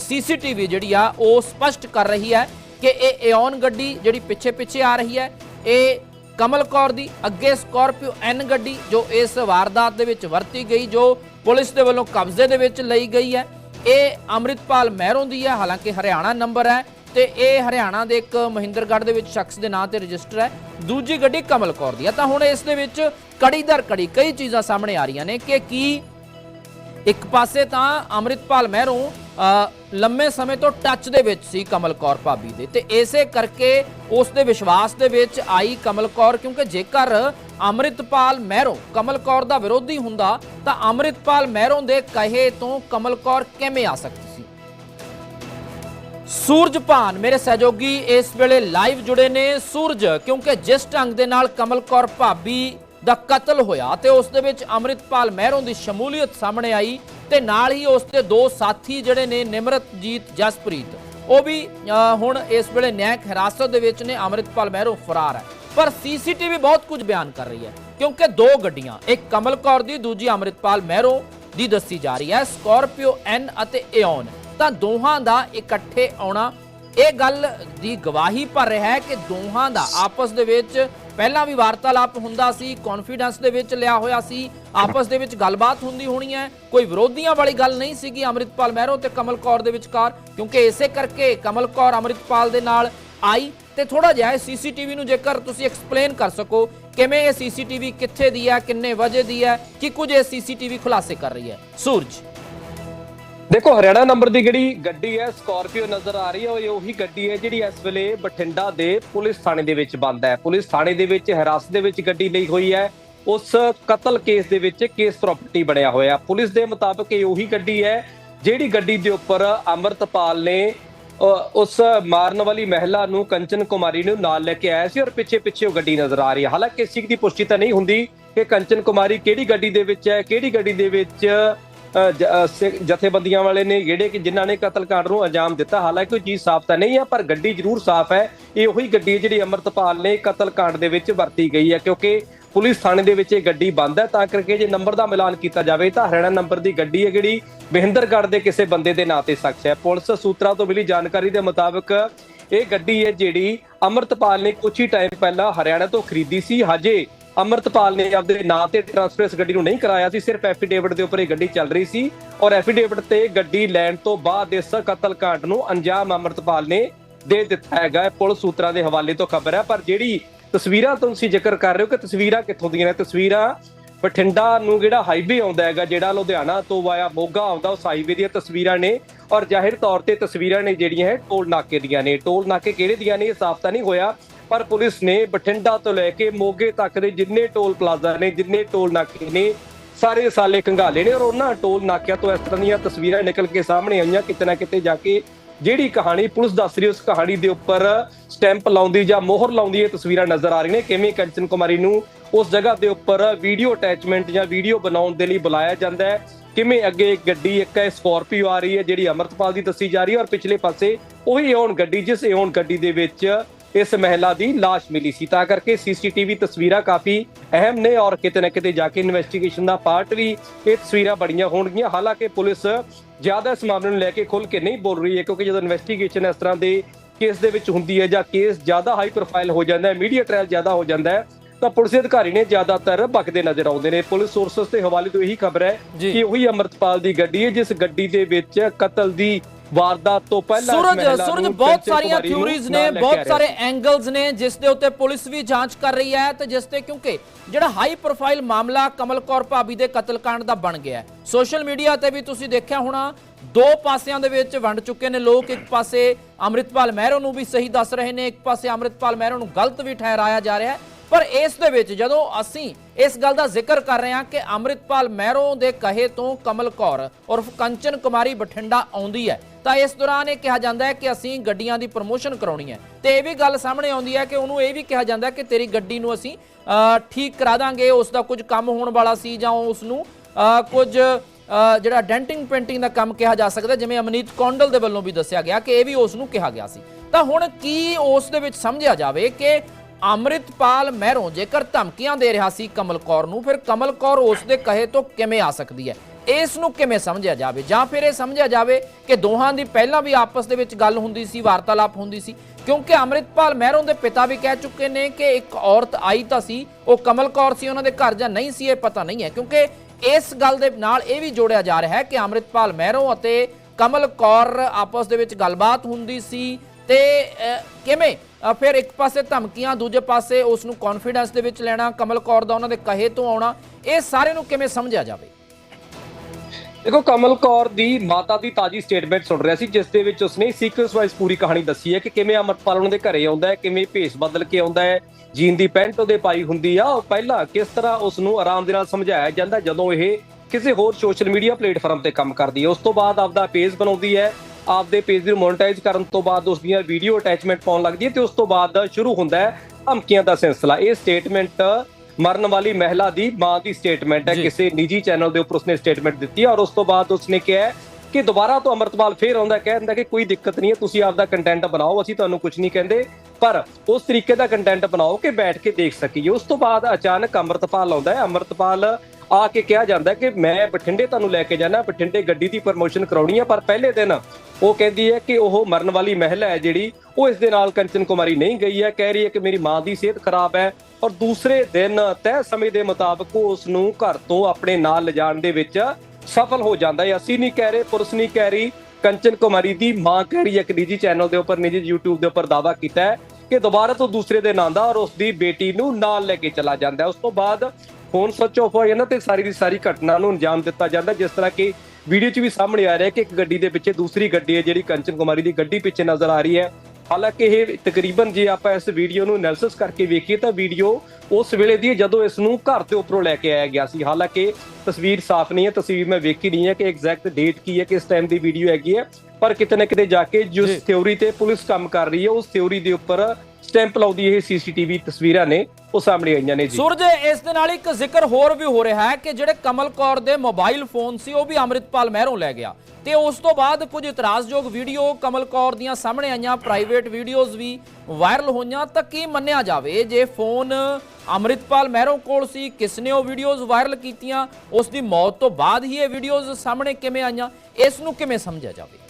Speaker 1: ਸੀਸੀਟੀਵੀ ਜਿਹੜੀ ਆ, ਉਹ ਸਪਸ਼ਟ ਕਰ ਰਹੀ ਹੈ ਕਿ ਇਹ ਏਓਨ ਗੱਡੀ ਜਿਹੜੀ ਪਿੱਛੇ ਪਿੱਛੇ ਆ ਰਹੀ ਹੈ, ਇਹ ਕਮਲ ਕੌਰ ਦੀ ਅੱਗੇ ਸਕਾਰਪੀਓ ਐਨ ਗੱਡੀ ਜੋ ਇਸ ਵਾਰਦਾਤ ਦੇ ਵਿੱਚ ਵਰਤੀ ਗਈ, ਜੋ ਪੁਲਿਸ ਦੇ ਵੱਲੋਂ ਕਬਜ਼ੇ ਦੇ ਵਿੱਚ ਲਈ ਗਈ ਹੈ। ਇਹ ਅੰਮ੍ਰਿਤਪਾਲ ਮਹਿਰੋਂ ਦੀ ਹੈ, ਹਾਲਾਂਕਿ ਹਰਿਆਣਾ ਨੰਬਰ ਹੈ ਤੇ ਇਹ ਹਰਿਆਣਾ ਦੇ ਇੱਕ ਮਹਿੰਦਰਗੜ੍ਹ ਦੇ ਵਿੱਚ ਸ਼ਖਸ ਦੇ ਨਾਂ ਤੇ ਰਜਿਸਟਰ ਹੈ। ਦੂਜੀ ਗੱਡੀ ਕਮਲ ਕੌਰ ਦੀ ਹੈ। ਤਾਂ ਹੁਣ ਇਸ ਦੇ ਵਿੱਚ ਕੜੀ ਦਰ ਕੜੀ ਕਈ ਚੀਜ਼ਾਂ ਸਾਹਮਣੇ ਆ ਰਹੀਆਂ ਨੇ ਕਿ ਕੀ ਇੱਕ ਪਾਸੇ ਤਾਂ ਅੰਮ੍ਰਿਤਪਾਲ ਮਹਿਰੋਂ ਲੰਮੇ ਸਮੇਂ ਤੋਂ ਟੱਚ ਦੇ ਵਿੱਚ ਸੀ ਕਮਲ ਕੌਰ ਭਾਬੀ ਦੇ ਤੇ ਇਸੇ ਕਰਕੇ ਉਸ ਦੇ ਵਿਸ਼ਵਾਸ ਦੇ ਵਿੱਚ ਆਈ ਕਮਲ ਕੌਰ ਕਿਉਂਕਿ ਜੇਕਰ ਅੰਮ੍ਰਿਤਪਾਲ ਮਹਿਰੋਂ ਕਮਲ ਕੌਰ ਦਾ ਵਿਰੋਧੀ ਹੁੰਦਾ ਤਾਂ ਅੰਮ੍ਰਿਤਪਾਲ ਮਹਿਰੋਂ ਦੇ ਕਹੇ ਤੋਂ ਕਮਲ ਕੌਰ ਕਿਵੇਂ ਆ ਸਕਦੀ ਸੀ? ਸੂਰਜਪਾਨ ਮੇਰੇ ਸਹਿਯੋਗੀ, ਇਸ ਵੇਲੇ ਲਾਈਵ ਜੁੜੇ ਨੇ ਸੂਰਜ, ਕਿਉਂਕਿ ਜਿਸ ਢੰਗ ਦੇ ਨਾਲ ਕਮਲ ਕੌਰ ਭਾਬੀ ਦਾ ਕਤਲ ਹੋਇਆ ਤੇ ਉਸ ਦੇ ਵਿੱਚ ਅੰਮ੍ਰਿਤਪਾਲ ਮਹਿਰੋਂ ਦੀ ਸ਼ਮੂਲੀਅਤ ਸਾਹਮਣੇ ਆਈ ਤੇ ਨਾਲ ਹੀ ਉਸ ਦੇ ਦੋ ਸਾਥੀ ਜਿਹੜੇ ਨੇ ਨਿਮਰਤਜੀਤ ਜਸਪ੍ਰੀਤ, ਉਹ ਵੀ ਹੁਣ ਇਸ ਵੇਲੇ ਨਿਆਇਕ ਹਿਰਾਸਤ ਦੇ ਵਿੱਚ ਨੇ, ਅੰਮ੍ਰਿਤਪਾਲ ਮਹਿਰੋ ਫਰਾਰ ਹੈ। ਪਰ ਸੀਸੀਟੀਵੀ ਬਹੁਤ ਕੁਝ ਬਿਆਨ ਕਰ ਰਹੀ ਹੈ, ਕਿਉਂਕਿ ਦੋ ਗੱਡੀਆਂ, ਇੱਕ ਕਮਲ ਕੌਰ ਦੀ, ਦੂਜੀ ਅੰਮ੍ਰਿਤਪਾਲ ਮਹਿਰੋ ਦੀ ਦੱਸੀ ਜਾ ਰਹੀ ਹੈ, ਸਕਾਰਪੀਓ ਐਨ ਅਤੇ ਏਓਨ। ਤਾਂ ਦੋਹਾਂ ਦਾ ਇਕੱਠੇ ਆਉਣਾ ਇਹ ਗੱਲ ਦੀ ਗਵਾਹੀ ਭਰ ਰਿਹਾ ਹੈ ਕਿ ਦੋਹਾਂ ਦਾ ਆਪਸ ਦੇ ਵਿੱਚ ਪਹਿਲਾਂ ਵੀ ਵਾਰਤਾਲਾਪ ਹੁੰਦਾ ਸੀ ਕੌਨਫੀਡੈਂਸ ਦੇ ਵਿੱਚ ਲਿਆ ਹੋਇਆ ਸੀ, ਆਪਸ ਦੇ ਵਿੱਚ ਗੱਲਬਾਤ ਹੁੰਦੀ ਹੋਣੀ ਹੈ। ਕੋਈ ਵਿਰੋਧੀਆਂ ਵਾਲੀ ਗੱਲ ਨਹੀਂ ਸੀਗੀ ਅੰਮ੍ਰਿਤਪਾਲ ਮਹਿਰੋ ਤੇ ਕਮਲ ਕੌਰ ਦੇ ਵਿਚਕਾਰ, ਕਿਉਂਕਿ ਇਸੇ ਕਰਕੇ ਕਮਲ ਕੌਰ ਅੰਮ੍ਰਿਤਪਾਲ ਦੇ ਨਾਲ ਆਈ ਤੇ ਥੋੜਾ ਜਿਹਾ ਇਹ ਸੀਸੀਟੀਵੀ ਨੂੰ ਜੇਕਰ ਤੁਸੀਂ ਐਕਸਪਲੇਨ ਕਰ ਸਕੋ, ਕਿਵੇਂ ਇਹ ਸੀਸੀਟੀਵੀ ਕਿੱਥੇ ਦੀ ਹੈ, ਕਿੰਨੇ ਵਜੇ ਦੀ ਹੈ, ਕੀ ਕੁਝ ਇਹ ਸੀਸੀਟੀਵੀ ਖੁਲਾਸੇ ਕਰ ਰਹੀ ਹੈ। ਸੂਰਜ।
Speaker 2: ਦੇਖੋ, ਹਰਿਆਣਾ ਨੰਬਰ ਦੀ ਜਿਹੜੀ ਗੱਡੀ ਹੈ ਸਕਾਰਪੀਓ ਨਜ਼ਰ ਆ ਰਹੀ ਹੈ ਉਹ ਇਹ ਉਹੀ ਗੱਡੀ ਹੈ ਜਿਹੜੀ ਇਸ ਵੇਲੇ ਬਠਿੰਡਾ ਦੇ ਪੁਲਿਸ ਥਾਣੇ ਦੇ ਵਿੱਚ ਬੰਦ ਹੈ। ਪੁਲਿਸ ਥਾਣੇ ਦੇ ਵਿੱਚ, ਹਿਰਾਸਤ ਦੇ ਵਿੱਚ ਗੱਡੀ ਲਈ ਹੋਈ ਹੈ। ਉਸ ਕਤਲ ਕੇਸ ਦੇ ਵਿੱਚ ਕੇਸ ਪ੍ਰਾਪਰਟੀ ਬਣਿਆ ਹੋਇਆ ਪੁਲਿਸ ਦੇ ਮੁਤਾਬਕ ਇਹ ਉਹੀ ਗੱਡੀ ਹੈ, ਜਿਹੜੀ ਗੱਡੀ ਦੇ ਉੱਪਰ ਅਮਰਤਪਾਲ ਨੇ ਉਸ ਮਾਰਨ ਵਾਲੀ ਮਹਿਲਾ ਨੂੰ, ਕੰਚਨ ਕੁਮਾਰੀ ਨੂੰ ਨਾਲ ਲੈ ਕੇ ਆਇਆ ਸੀ ਔਰ ਪਿੱਛੇ ਪਿੱਛੇ ਉਹ ਗੱਡੀ ਨਜ਼ਰ ਆ ਰਹੀ ਹੈ। ਹਾਲਾਂਕਿ ਇਸ ਚੀਜ਼ ਦੀ ਪੁਸ਼ਟੀ ਤਾਂ ਨਹੀਂ ਹੁੰਦੀ ਕਿ ਕੰਚਨ ਕੁਮਾਰੀ ਕਿਹੜੀ ਗੱਡੀ ਦੇ ਵਿੱਚ ਹੈ, ਕਿਹੜੀ ਗੱਡੀ ਦੇ ਵਿੱਚ ਜਥੇਬੰਦੀਆਂ ਵਾਲੇ ਨੇ ਜਿਹੜੇ ਕਿ ਜਿਨ੍ਹਾਂ ਨੇ ਕਤਲकांड ਨੂੰ ਅੰਜਾਮ ਦਿੱਤਾ, ਹਾਲਾਂਕਿ ਉਹ ਚੀਜ਼ ਸਾਫ਼ ਤਾਂ ਨਹੀਂ ਹੈ, ਪਰ ਗੱਡੀ ਜ਼ਰੂਰ ਸਾਫ਼ ਹੈ। ਇਹ ਉਹੀ ਗੱਡੀ ਹੈ ਜਿਹੜੀ ਅਮਰਤਪਾਲ ਨੇ ਕਤਲकांड ਦੇ ਵਿੱਚ ਵਰਤੀ ਗਈ ਹੈ, ਕਿਉਂਕਿ ਪੁਲਿਸ ਥਾਣੇ ਦੇ ਵਿੱਚ ਇਹ ਗੱਡੀ ਬੰਦ ਹੈ, ਤਾਂ ਕਰਕੇ ਜੇ ਨੰਬਰ ਦਾ ਮਿਲਾਨ ਕੀਤਾ ਜਾਵੇ, ਤਾਂ ਹਰਿਆਣਾ ਨੰਬਰ ਦੀ ਗੱਡੀ ਹੈ ਜਿਹੜੀ ਮਹਿੰਦਰਗੜ੍ਹ ਦੇ ਕਿਸੇ ਬੰਦੇ ਦੇ ਨਾਂ ਤੇ ਸਖਸ਼ ਹੈ। ਪੁਲਿਸ ਸੂਤਰਾਂ ਤੋਂ ਮਿਲੀ ਜਾਣਕਾਰੀ ਦੇ ਮੁਤਾਬਕ ਇਹ ਗੱਡੀ ਹੈ ਜਿਹੜੀ ਅਮਰਤਪਾਲ ਨੇ ਕੁਝ ਹੀ ਟਾਈਮ ਪਹਿਲਾਂ ਹਰਿਆਣਾ ਤੋਂ ਖਰੀਦੀ ਸੀ। ਹਜੇ ਅਮਰਤਪਾਲ ਨੇ ਆਪਦੇ ਨਾਂ ਤੇ ਟ੍ਰਾਂਸਫਰ ਇਸ ਗੱਡੀ ਨੂੰ ਨਹੀਂ ਕਰਾਇਆ ਸੀ, ਸਿਰਫ ਐਫੀਡੇਵਿਟ ਦੇ ਉੱਪਰ ਇਹ ਗੱਡੀ ਚੱਲ ਰਹੀ ਸੀ ਔਰ ਐਫੀਡੇਵਿਟ ਤੇ ਗੱਡੀ ਲੈਣ ਤੋਂ ਬਾਅਦ ਇਸ ਕਤਲकांड ਨੂੰ ਅੰਜਾਮ ਅਮਰਤਪਾਲ ਨੇ ਦੇ ਦਿੱਤਾ ਹੈਗਾ ਪੁਲਿਸ ਸੂਤਰਾਂ ਦੇ ਹਵਾਲੇ ਤੋਂ ਖਬਰ ਹੈ, ਪਰ ਜਿਹੜੀ ਤਸਵੀਰਾਂ ਤੁਸੀਂ ਜ਼ਿਕਰ ਕਰ ਰਹੇ ਹੋ ਕਿ ਤਸਵੀਰਾਂ ਕਿੱਥੋਂ ਦੀਆਂ ਨੇ? ਤਸਵੀਰਾਂ ਬਠਿੰਡਾ ਨੂੰ ਜਿਹੜਾ ਹਾਈਵੇ ਆਉਂਦਾ ਹੈਗਾ, ਜਿਹੜਾ ਲੁਧਿਆਣਾ ਤੋਂ ਵਾਇਆ ਮੋਗਾ ਆਉਂਦਾ, ਉਸ ਹਾਈਵੇ ਦੀਆਂ ਤਸਵੀਰਾਂ ਨੇ ਔਰ ਜ਼ਾਹਿਰ ਤੌਰ ਤੇ ਤਸਵੀਰਾਂ ਨੇ ਜਿਹੜੀਆਂ ਹੈ ਟੋਲ ਨਾਕੇ ਦੀਆਂ ਨੇ। ਟੋਲ ਨਾਕੇ ਕਿਹੜੇ ਦੀਆਂ ਨੇ, ਇਹ ਸਾਫ਼ ਤਾਂ ਨਹੀਂ ਹੋਇਆ ਪਰ ਪੁਲਿਸ ਨੇ ਬਠਿੰਡਾ ਤੋਂ ਲੈ ਕੇ ਮੋਗੇ ਤੱਕ ਦੇ ਜਿੰਨੇ ਟੋਲ ਪਲਾਜ਼ਾ ਨੇ, ਜਿੰਨੇ ਟੋਲ ਨਾਕੇ ਨੇ, ਸਾਰੇ ਸਾਲੇ ਕੰਗਾਲੇ ਨੇ ਔਰ ਉਹਨਾਂ ਟੋਲ ਨਾਕਿਆਂ ਤੋਂ ਇਸ ਤਰ੍ਹਾਂ ਦੀਆਂ ਤਸਵੀਰਾਂ ਨਿਕਲ ਕੇ ਸਾਹਮਣੇ ਆਈਆਂ, ਕਿਤੇ ਨਾ ਕਿਤੇ ਜਾ ਕੇ ਜਿਹੜੀ ਕਹਾਣੀ ਪੁਲਿਸ ਦੱਸ ਰਹੀ ਉਸ ਕਹਾਣੀ ਦੇ ਉੱਪਰ ਸਟੈਂਪ ਲਾਉਂਦੀ ਜਾਂ ਮੋਹਰ ਲਾਉਂਦੀ ਇਹ ਤਸਵੀਰਾਂ ਨਜ਼ਰ ਆ ਰਹੀਆਂ ਨੇ। ਕਿਵੇਂ ਕੰਚਨ ਕੁਮਾਰੀ ਨੂੰ ਉਸ ਜਗ੍ਹਾ ਦੇ ਉੱਪਰ ਵੀਡੀਓ ਅਟੈਚਮੈਂਟ ਜਾਂ ਵੀਡੀਓ ਬਣਾਉਣ ਦੇ ਲਈ ਬੁਲਾਇਆ ਜਾਂਦਾ ਹੈ? ਕਿਵੇਂ ਅੱਗੇ ਇੱਕ ਗੱਡੀ, ਇੱਕ ਹੈ ਸਕੋਰਪੀਓ ਆ ਰਹੀ ਹੈ, ਜਿਹੜੀ ਅਮਰਤਪਾਲ ਦੀ ਦੱਸੀ ਜਾ ਰਹੀ ਹੈ ਔਰ ਪਿਛਲੇ ਪਾਸੇ ਉਹੀ ਓਨ ਗੱਡੀ, ਜਿਸ ਏਉਣ ਗੱਡੀ ਦੇ ਵਿੱਚ ਇਸ ਮਹਿਲਾ ਦੀ লাশ ਮਿਲੀ ਸੀ। ਤਾਂ ਕਰਕੇ ਸੀਸੀਟੀਵੀ ਤਸਵੀਰਾਂ ਕਾਫੀ ਅਹਿਮ ਨੇ ਔਰ ਕਿਤੇ ਨਾ ਕਿਤੇ ਜਾ ਕੇ ਇਨਵੈਸਟੀਗੇਸ਼ਨ ਦਾ ਪਾਰਟ ਵੀ ਇਹ ਤਸਵੀਰਾਂ ਬੜੀਆਂ ਹੋਣਗੀਆਂ। ਹਾਲਾਂਕਿ ਪੁਲਿਸ ਜ਼ਿਆਦਾ ਇਸ ਮਾਮਲੇ ਨੂੰ ਲੈ ਕੇ ਖੁੱਲ ਕੇ ਨਹੀਂ ਬੋਲ ਰਹੀ ਹੈ ਕਿਉਂਕਿ ਜਦੋਂ ਇਨਵੈਸਟੀਗੇਸ਼ਨ ਇਸ ਤਰ੍ਹਾਂ ਦੇ ਕੇਸ ਦੇ ਵਿੱਚ ਹੁੰਦੀ ਹੈ ਜਾਂ ਕੇਸ ਜ਼ਿਆਦਾ ਹਾਈ ਪ੍ਰੋਫਾਈਲ ਹੋ ਜਾਂਦਾ ਹੈ ਮੀਡੀਆ ਟ੍ਰਾਇਲ ਜ਼ਿਆਦਾ ਹੋ ਜਾਂਦਾ ਹੈ ਤਾਂ ਪੁਲਿਸ ਅਧਿਕਾਰੀ ਨੇ ਜ਼ਿਆਦਾਤਰ ਭਗਦੇ ਨਜ਼ਰ ਆਉਂਦੇ ਨੇ। ਪੁਲਿਸ ਸੋਰਸਸ ਦੇ ਹਵਾਲੇ ਤੋਂ ਇਹੀ ਖਬਰ ਹੈ। ਕਿ ਉਹੀ ਅਮਰਤਪਾਲ ਦੀ ਗੱਡੀ ਹੈ ਜਿਸ ਗੱਡੀ ਦੇ ਵਿੱਚ ਕਤਲ ਦੀ ਵਾਰਦਾਤ ਤੋਂ ਪਹਿਲਾਂ
Speaker 1: ਸੂਰਜ ਸੂਰਜ ਬਹੁਤ ਸਾਰੀਆਂ
Speaker 2: ਕੁਮਾਰੀ ਨੂੰ
Speaker 1: ਬਹੁਤ ਸਾਰੇ। ਐਂਗਲਸ ਨੇ ਜਿਸ ਦੇ ਉੱਤੇ ਪੁਲਿਸ ਵੀ ਜਾਂਚ ਕਰ ਰਹੀ ਹੈ ਤੇ ਜਿਸ ਤੇ ਕਿਉਂਕਿ ਜਿਹੜਾ ਹਾਈ ਪ੍ਰੋਫਾਈਲ ਮਾਮਲਾ ਕਮਲ ਕੌਰ ਭਾਬੀ ਦੇ ਕਤਲकांड ਦਾ ਬਣ ਗਿਆ ਹੈ ਸੋਸ਼ਲ ਮੀਡੀਆ ਤੇ ਵੀ ਤੁਸੀਂ ਦੇਖਿਆ ਹੋਣਾ ਦੋ ਪਾਸਿਆਂ ਦੇ ਵਿੱਚ ਵੰਡ ਚੁੱਕੇ ਨੇ ਲੋਕ ਇੱਕ ਪਾਸੇ ਅੰਮ੍ਰਿਤਪਾਲ ਮਹਿਰੋ ਨੂੰ ਵੀ ਸਹੀ ਦੱਸ ਰਹੇ ਨੇ ਇੱਕ ਪਾਸੇ ਅੰਮ੍ਰਿਤਪਾਲ ਮਹਿਰੋ ਨੂੰ ਗਲਤ ਵੀ ਠਹਿਰਾਇਆ ਜਾ ਰਿਹਾ ਹੈ ਪਰ ਇਸ ਦੇ ਵਿੱਚ ਜਦੋਂ ਅਸੀਂ ਇਸ ਗੱਲ ਦਾ ਜ਼ਿਕਰ ਕਰ ਰਹੇ ਹਾਂ ਕਿ ਅੰਮ੍ਰਿਤਪਾਲ ਮਹਿਰੋਂ ਦੇ ਕਹੇ ਤੋਂ ਕਮਲ ਕੌਰ ਉਰਫ ਕੰਚਨ ਕੁਮਾਰੀ ਬਠਿੰਡਾ ਆਉਂਦੀ ਹੈ। ਤਾਂ ਇਸ ਦੌਰਾਨ ਇਹ ਕਿਹਾ ਜਾਂਦਾ ਹੈ ਕਿ ਅਸੀਂ ਗੱਡੀਆਂ ਦੀ ਪ੍ਰਮੋਸ਼ਨ ਕਰਾਉਣੀ ਹੈ। ਤੇ ਇਹ ਵੀ ਗੱਲ ਸਾਹਮਣੇ ਆਉਂਦੀ ਹੈ ਕਿ ਉਹਨੂੰ ਇਹ ਵੀ ਕਿਹਾ ਜਾਂਦਾ ਕਿ ਤੇਰੀ ਗੱਡੀ ਨੂੰ ਅਸੀਂ ਠੀਕ ਕਰਾ ਦਾਂਗੇ, ਉਸ ਦਾ ਕੁਝ ਕੰਮ ਹੋਣ ਵਾਲਾ ਸੀ ਜਾਂ ਉਸ ਨੂੰ ਕੁਝ ਜਿਹੜਾ ਡੈਂਟਿੰਗ ਪੇਂਟਿੰਗ ਦਾ ਕੰਮ ਕਿਹਾ ਜਾ ਸਕਦਾ ਜਿਵੇਂ ਅਮਨੀਤ ਕੌਂਡਲ ਦੇ ਵੱਲੋਂ ਵੀ ਦੱਸਿਆ ਗਿਆ ਕਿ ਇਹ ਵੀ ਉਸ ਨੂੰ ਕਿਹਾ ਗਿਆ ਸੀ। ਤਾਂ ਹੁਣ ਕੀ ਉਸ ਦੇ ਵਿੱਚ ਸਮਝਿਆ ਜਾਵੇ ਕਿ ਅੰਮ੍ਰਿਤਪਾਲ ਮਹਿਰੋਂ ਜੇਕਰ ਧਮਕੀਆਂ ਦੇ ਰਿਹਾ ਸੀ ਕਮਲ ਕੌਰ ਨੂੰ, ਫਿਰ ਕਮਲ ਕੌਰ ਉਸ ਦੇ ਕਹੇ ਤੋਂ ਕਿਵੇਂ ਆ ਸਕਦੀ ਹੈ? ਇਸ ਨੂੰ ਕਿਵੇਂ ਸਮਝਿਆ ਜਾਵੇ? ਜਾਂ ਫਿਰ ਇਹ ਸਮਝਿਆ ਜਾਵੇ ਕਿ ਦੋਹਾਂ ਦੀ ਪਹਿਲਾਂ ਵੀ ਆਪਸ ਦੇ ਵਿੱਚ ਗੱਲ ਹੁੰਦੀ ਸੀ, ਵਾਰਤਾਲਾਪ ਹੁੰਦੀ ਸੀ? ਕਿਉਂਕਿ ਅੰਮ੍ਰਿਤਪਾਲ ਮਹਿਰੋਂ ਦੇ ਪਿਤਾ ਵੀ ਕਹਿ ਚੁੱਕੇ ਨੇ ਕਿ ਇੱਕ ਔਰਤ ਆਈ ਤਾਂ ਸੀ, ਉਹ ਕਮਲ ਕੌਰ ਸੀ, ਉਹਨਾਂ ਦੇ ਘਰ ਜਾਂ ਨਹੀਂ ਸੀ, ਇਹ ਪਤਾ ਨਹੀਂ ਹੈ। ਕਿਉਂਕਿ ਇਸ ਗੱਲ ਦੇ ਨਾਲ ਇਹ ਵੀ ਜੋੜਿਆ ਜਾ ਰਿਹਾ ਹੈ ਕਿ ਅੰਮ੍ਰਿਤਪਾਲ ਮਹਿਰੋਂ ਅਤੇ ਕਮਲ ਕੌਰ ਆਪਸ ਦੇ ਵਿੱਚ ਗੱਲਬਾਤ ਹੁੰਦੀ ਸੀ ਤੇ ਕਿਵੇਂ ਫਿਰ ਇੱਕ ਪਾਸੇ ਧਮਕੀਆਂ, ਦੂਜੇ ਪਾਸੇ ਉਸ ਨੂੰ ਕੌਨਫੀਡੈਂਸ ਦੇ ਵਿੱਚ ਲੈਣਾ, ਕਮਲ ਕੌਰ ਦਾ ਉਹਨਾਂ ਦੇ ਕਹੇ ਤੋਂ ਆਉਣਾ, ਇਹ ਸਾਰੇ ਨੂੰ ਕਿਵੇਂ ਸਮਝਿਆ ਜਾਵੇ?
Speaker 2: ਦੇਖੋ, ਕਮਲ ਕੌਰ ਦੀ ਮਾਤਾ ਦੀ ਤਾਜੀ ਸਟੇਟਮੈਂਟ ਸੁਣ ਰਿਹਾ ਸੀ, ਜਿਸ ਦੇ ਵਿੱਚ ਉਸਨੇ ਸੀਕੁਐਂਸ ਵਾਈਜ਼ ਪੂਰੀ ਕਹਾਣੀ ਦੱਸੀ ਹੈ ਕਿ ਕਿਵੇਂ ਅਮਰਪਾਲ ਉਹਨਾਂ ਦੇ ਘਰੇ ਆਉਂਦਾ ਹੈ, ਕਿਵੇਂ ਭੇਸ ਬਦਲ ਕੇ ਆਉਂਦਾ ਹੈ, ਜੀਨ ਦੀ ਪੈਂਟ ਉਹਦੇ ਪਾਈ ਹੁੰਦੀ ਆ, ਉਹ ਪਹਿਲਾਂ ਕਿਸ ਤਰ੍ਹਾਂ ਉਸ ਨੂੰ ਆਰਾਮ ਦੇ ਨਾਲ ਸਮਝਾਇਆ ਜਾਂਦਾ, ਜਦੋਂ ਇਹ ਕਿਸੇ ਹੋਰ ਸੋਸ਼ਲ ਮੀਡੀਆ ਪਲੇਟਫਾਰਮ ਤੇ ਕੰਮ ਕਰਦੀ ਹੈ। ਉਸ ਤੋਂ ਬਾਅਦ ਆਪਦਾ ਪੇਜ ਬਣਾਉਂਦੀ ਹੈ ਆਪਦੇ ਪੇਜ ਨੂੰ ਮੋਨਟਾਈਜ਼ ਕਰਨ ਤੋਂ ਬਾਅਦ ਉਸ ਦੀਆਂ ਵੀਡੀਓ ਅਟੈਚਮੈਂਟ ਪਾਉਣ ਲੱਗਦੀ ਹੈ ਤੇ ਉਸ ਤੋਂ ਬਾਅਦ ਸ਼ੁਰੂ ਹੁੰਦਾ ਹੈ ਧਮਕੀਆਂ ਦਾ ਸਿਲਸਿਲਾ। ਇਹ ਸਟੇਟਮੈਂਟ ਮਰਨ ਵਾਲੀ ਮਹਿਲਾ ਦੀ ਮਾਂ ਦੀ ਸਟੇਟਮੈਂਟ ਹੈ। ਕਿਸੇ ਨਿੱਜੀ ਚੈਨਲ ਦੇ ਉੱਪਰ ਉਸਨੇ ਸਟੇਟਮੈਂਟ ਦਿੱਤੀ ਹੈ ਔਰ ਉਸ ਤੋਂ ਬਾਅਦ ਉਸਨੇ ਕਿਹਾ ਕਿ ਦੁਬਾਰਾ ਤੋਂ ਅਮਰਤਪਾਲ ਫੇਰ ਆਉਂਦਾ ਕਹਿੰਦਾ ਕਿ ਕੋਈ ਦਿੱਕਤ ਨਹੀਂ ਹੈ ਤੁਸੀਂ ਆਪਦਾ ਕੰਟੈਂਟ ਬਣਾਓ ਅਸੀਂ ਤੁਹਾਨੂੰ ਕੁਝ ਨਹੀਂ ਕਹਿੰਦੇ ਪਰ ਉਸ ਤਰੀਕੇ ਦਾ ਕੰਟੈਂਟ ਬਣਾਓ ਕਿ ਬੈਠ ਕੇ ਦੇਖ ਸਕੀਏ। ਉਸ ਤੋਂ ਬਾਅਦ ਅਚਾਨਕ ਅਮਰਤਪਾਲ ਆਉਂਦਾ ਹੈ। ਅਮਰਤਪਾਲ ਆ ਕੇ ਕਿਹਾ ਜਾਂਦਾ ਕਿ ਮੈਂ ਬਠਿੰਡੇ ਤੁਹਾਨੂੰ ਲੈ ਕੇ ਜਾਣਾ, ਬਠਿੰਡੇ ਗੱਡੀ ਦੀ ਪ੍ਰਮੋਸ਼ਨ ਕਰਾਉਣੀ ਹੈ ਪਰ ਪਹਿਲੇ ਦਿਨ ਉਹ ਕਹਿੰਦੀ ਹੈ ਕਿ ਉਹ ਮਰਨ ਵਾਲੀ ਮਹਿਲਾ ਹੈ ਜਿਹੜੀ, ਉਹ ਇਸ ਦੇ ਨਾਲ ਕੰਚਨ ਕੁਮਾਰੀ ਨਹੀਂ ਗਈ ਹੈ, ਕਹਿ ਰਹੀ ਹੈ ਕਿ ਮੇਰੀ ਮਾਂ ਦੀ ਸਿਹਤ ਖਰਾਬ ਹੈ ਔਰ ਦੂਸਰੇ ਦਿਨ ਤੈਅ ਸਮੇਂ ਦੇ ਮੁਤਾਬਕ ਉਹ ਉਸ ਨੂੰ ਘਰ ਤੋਂ ਆਪਣੇ ਨਾਲ ਲਿਜਾਣ ਦੇ ਵਿੱਚ ਸਫਲ ਹੋ ਜਾਂਦਾ ਹੈ। ਅਸੀਂ ਨਹੀਂ ਕਹਿ ਰਹੇ, ਪੁਲਿਸ ਨਹੀਂ ਕਹਿ ਰਹੀ, ਕੰਚਨ ਕੁਮਾਰੀ ਦੀ ਮਾਂ ਕਹਿ ਰਹੀ ਹੈ ਇੱਕ ਨਿੱਜੀ ਚੈਨਲ ਦੇ ਉੱਪਰ, ਨਿੱਜੀ YouTube ਦੇ ਉੱਪਰ ਦਾਵਾ ਕੀਤਾ ਹੈ ਕਿ ਦੁਬਾਰਾ ਤੋਂ ਦੂਸਰੇ ਦਿਨ ਆਂਦਾ ਔਰ ਉਸ ਦੀ ਬੇਟੀ ਨੂੰ ਨਾਲ ਲੈ ਕੇ ਚਲਾ ਜਾਂਦਾ ਉਸ ਤੋਂ ਬਾਅਦ ਫੋਨ ਸਵਿਚ ਆਫ ਹੋ ਜਾਂਦਾ ਤੇ ਸਾਰੀ ਦੀ ਸਾਰੀ ਘਟਨਾ ਨੂੰ ਅੰਜਾਮ ਦਿੱਤਾ ਜਾਂਦਾ ਜਿਸ ਤਰ੍ਹਾਂ ਕਿ ਵੀਡੀਓ 'ਚ ਵੀ ਸਾਹਮਣੇ ਆ ਰਿਹਾ ਕਿ ਇੱਕ ਗੱਡੀ ਦੇ ਪਿੱਛੇ ਦੂਸਰੀ ਗੱਡੀ ਹੈ ਜਿਹੜੀ ਕੰਚਨ ਕੁਮਾਰੀ ਦੀ ਗੱਡੀ ਪਿੱਛੇ ਨਜ਼ਰ ਆ ਰਹੀ ਹੈ। ਹਾਲਾਂਕਿ ਇਹ ਤਕਰੀਬਨ ਜੇ ਆਪਾਂ ਇਸ ਵੀਡੀਓ ਨੂੰ ਐਨਾਲਿਸਿਸ ਕਰਕੇ ਵੇਖੀਏ ਤਾਂ ਵੀਡੀਓ ਉਸ ਵੇਲੇ ਦੀ ਹੈ ਜਦੋਂ ਇਸ ਨੂੰ ਘਰ ਦੇ ਉੱਪਰੋਂ ਲੈ ਕੇ ਆਇਆ ਗਿਆ ਸੀ। ਹਾਲਾਂਕਿ ਤਸਵੀਰ ਸਾਫ਼ ਨਹੀਂ ਹੈ ਤਸਵੀਰ ਮੈਂ ਵੇਖੀ ਨਹੀਂ ਹੈ ਕਿ ਐਗਜ਼ੈਕਟ ਡੇਟ ਕੀ ਹੈ ਕਿਸ ਟਾਈਮ ਦੀ ਵੀਡੀਓ ਹੈਗੀ ਹੈ ਪਰ ਕਿਤੇ ਨਾ ਕਿਤੇ ਜਾ ਕੇ ਜਿਸ
Speaker 1: ਜੀ।
Speaker 2: ਥਿਉਰੀ ਤੇ ਪੁਲਿਸ ਕੰਮ ਕਰ ਰਹੀ ਹੈ ਉਸ ਥਿਉਰੀ ਦੇ ਉੱਪਰ ਸਟੈਂਪ ਲਾਉਂਦੀ ਇਹ ਸੀਸੀਟੀਵੀ ਤਸਵੀਰਾਂ ਨੇ। ਉਹ ਸਾਹਮਣੇ ਆਈਆਂ ਨੇ ਜੀ।
Speaker 1: ਸੂਰਜ, ਇਸ ਦੇ ਨਾਲ ਇੱਕ ਜ਼ਿਕਰ ਹੋਰ ਵੀ ਹੋ ਰਿਹਾ ਹੈ ਕਿ ਜਿਹੜੇ ਕਮਲ ਕੌਰ ਦੇ ਮੋਬਾਈਲ ਫੋਨ ਸੀ, ਉਹ ਵੀ ਅੰਮ੍ਰਿਤਪਾਲ ਮਹਿਰੋਂ ਲੈ ਗਿਆ। ਤੇ ਉਸ ਤੋਂ ਬਾਅਦ ਕੁਝ ਇਤਰਾਜ਼ਯੋਗ ਵੀਡੀਓ ਕਮਲ ਕੌਰ ਦੀਆਂ ਸਾਹਮਣੇ ਆਈਆਂ, ਪ੍ਰਾਈਵੇਟ ਵੀਡੀਓਜ਼ ਵੀ ਵਾਇਰਲ ਹੋਈਆਂ। ਤਾਂ ਕੀ ਮੰਨਿਆ ਜਾਵੇ, ਜੇ ਫੋਨ ਅੰਮ੍ਰਿਤਪਾਲ ਮਹਿਰੋਂ ਕੋਲ ਸੀ ਕਿਸ ਨੇ ਉਹ ਵੀਡੀਓਜ਼ ਵਾਇਰਲ ਕੀਤੀਆਂ? ਉਸ ਦੀ ਮੌਤ ਤੋਂ ਬਾਅਦ ਹੀ ਇਹ ਵੀਡੀਓਜ਼ ਸਾਹਮਣੇ ਕਿਵੇਂ ਆਈਆਂ? ਇਸ ਨੂੰ ਕਿਵੇਂ ਸਮਝਿਆ ਜਾਵੇ?